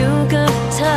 อยู่กับเธอ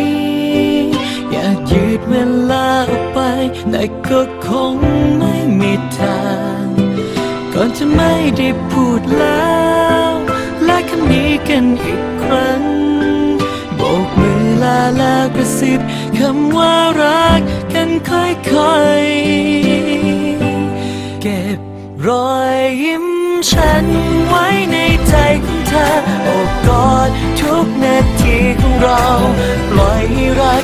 ยืดเวลาออกไป แต่ก็คงไม่มีทาง ก่อนจะไม่ได้พูดแล้วและคำนี้กันอีกครั้ง โบกมือลาลากระซิบคำว่ารักกันค่อยๆ เก็บรอยยิ้มฉันไว้ในใจของเธอโอบกอดทุกนาทีของเรา ปล่อยให้รัก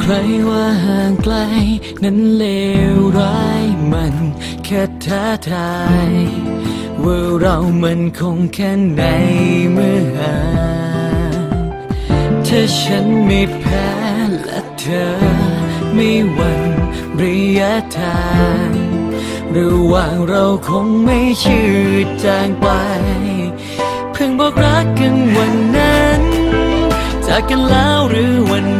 ใครว่าห่างไกล นั้นเลวร้ายมันแค่ท้าทายว่าเรามันคงแค่ไหนเมื่อห่างถ้าฉันไม่แพ้และเธอไม่หวั่นระยะทางระหว่างเราคงไม่ชืดจางไป เพิ่งบอกรักกันวันนั้น จากกันแล้วหรือวันน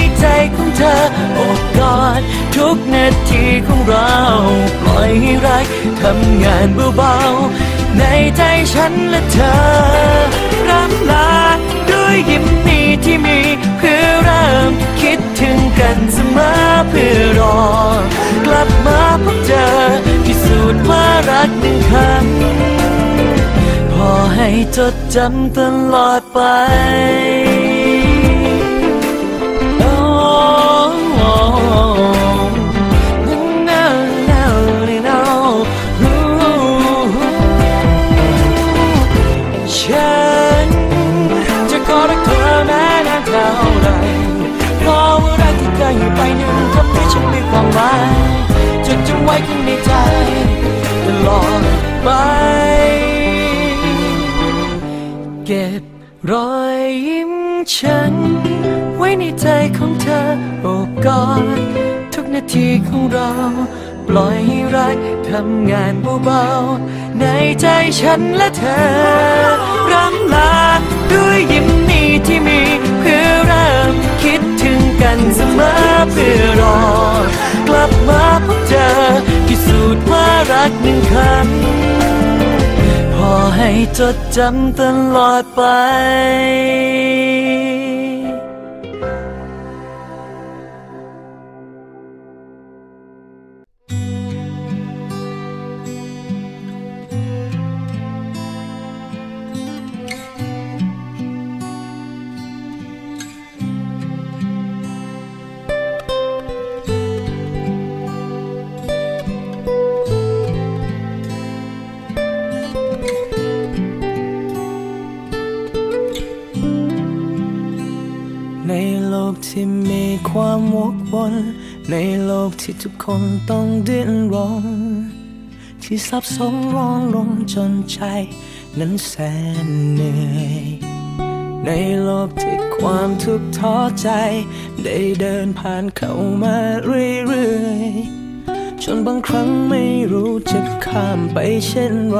ใจของเธอโอบกอดทุกนาทีของเรา ปล่อยให้รักทำงานเบาๆ ในใจฉันและเธอรับลาด้วยยิ้มนี้ที่มีเพื่อเริ่มคิดถึงกันเสมอเพื่อรอ กลับมาพบเจอพิสูจน์ว่ารักหนึ่งคำพอให้จดจำตลอดไป ไรเพราะว่ารักที่เคยให้ไปนั้นทำให้ฉันมีความหมายจดจำไว้ข้างในใจตลอดไป เก็บรอยยิ้มฉัน ไว้ในใจของเธอ อบกอดทุกนาทีของเรา ปล่อยให้รักทำงานเบาๆ ในใจฉันและเธอรำลาด้วยยิ้มนี้ที่มีเพื่อเริ่มคิดถึงกันเสมอเพื่อรอกลับมาพบเจอพิสูจน์ว่ารักหนึ่งคำพอให้จดจำตลอดไป ในโลกที่มีความวกวนในโลกที่ทุกคนต้องดิ้นรน ที่ซับซ้อนร้อนรนจนใจ นั้นแสนเหนื่อย ในโลกที่ความทุกข์ท้อใจ ได้เดินผ่านเข้ามาเรื่อยๆจนบางครั้งไม่รู้จะข้ามไปเช่นไร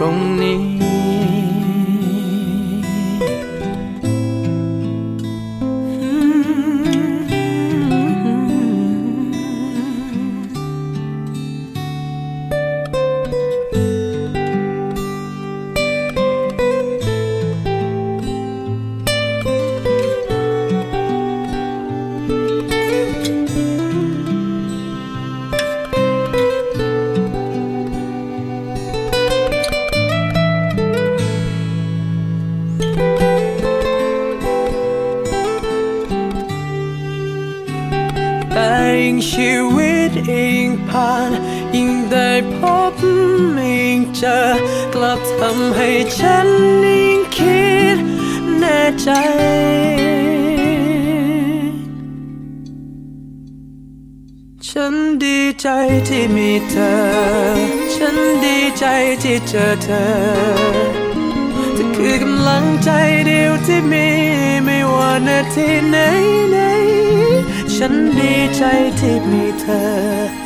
ตร อ กลับทำให้ฉันยิ่งคิดแน่ใจฉันดีใจที่มีเธอ ฉันดีใจที่เจอเธอเธอคือกำลังใจเดียวที่มีไม่ว่านาทีไหนไหนๆฉันดีใจที่มีเธอ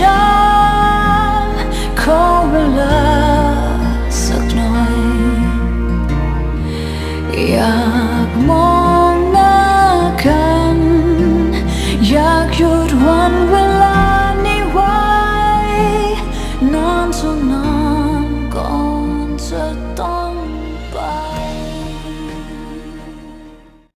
น